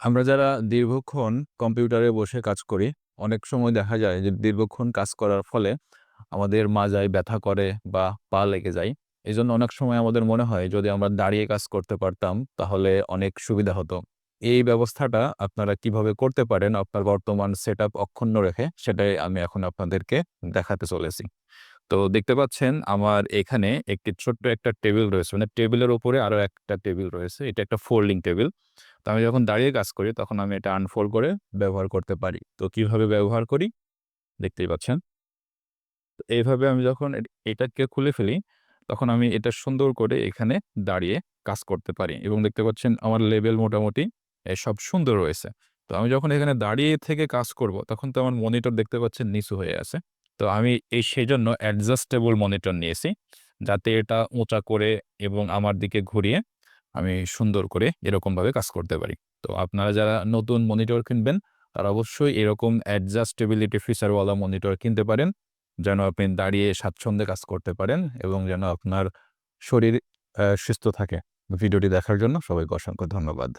আমরা যারা দীর্ঘক্ষণ কম্পিউটারে বসে কাজ করি, অনেক সময় দেখা যায় যে দীর্ঘক্ষণ কাজ করার ফলে আমাদের মাজায় ব্যথা করে বা পা লেগে যায়। এই জন্য অনেক সময় আমাদের মনে হয় যদি আমরা দাঁড়িয়ে কাজ করতে পারতাম তাহলে অনেক সুবিধা হতো। এই ব্যবস্থাটা আপনারা কীভাবে করতে পারেন আপনার বর্তমান সেটআপ অক্ষুণ্ণ রেখে সেটাই আমি এখন আপনাদেরকে দেখাতে চলেছি। তো দেখতে পাচ্ছেন আমার এখানে একটি ছোট্ট একটা টেবিল রয়েছে। মানে টেবিলের উপরে আরও একটা টেবিল রয়েছে। এটা একটা ফোল্ডিং টেবিল। তো আমি যখন দাঁড়িয়ে কাজ করি তখন আমি এটা আনফোল্ড করে ব্যবহার করতে পারি। তো কীভাবে ব্যবহার করি? দেখতেই পাচ্ছেন। তো এইভাবে আমি যখন এটাকে খুলে ফেলি, তখন আমি এটা সুন্দর করে এখানে দাঁড়িয়ে কাজ করতে পারি এবং দেখতে পাচ্ছেন আমার লেভেল মোটামুটি সব সুন্দর রয়েছে। তো আমি যখন এখানে দাঁড়িয়ে থেকে কাজ করব, তখন তো আমার মনিটর দেখতে পাচ্ছেন নিচু হয়ে আছে। তো আমি এই সেজন্য অ্যাডজাস্টেবল মনিটর নিয়েছি। যাতে এটা উঁচা করে এবং আমার দিকে ঘুরিয়ে আমি সুন্দর করে এরকমভাবে কাজ করতে পারি। তো আপনারা যারা নতুন মনিটর কিনবেন, তারা অবশ্যই এরকম অ্যাডজাস্টেবিলিটি ফিচারওয়ালা মনিটর কিনতে পারেন। যেন আপনি দাঁড়িয়ে স্বাচ্ছন্দ্যে কাজ করতে পারেন এবং যেন আপনার শরীর সুস্থ থাকে। ভিডিওটি দেখার জন্য সবাইকে অসংখ্য ধন্যবাদ।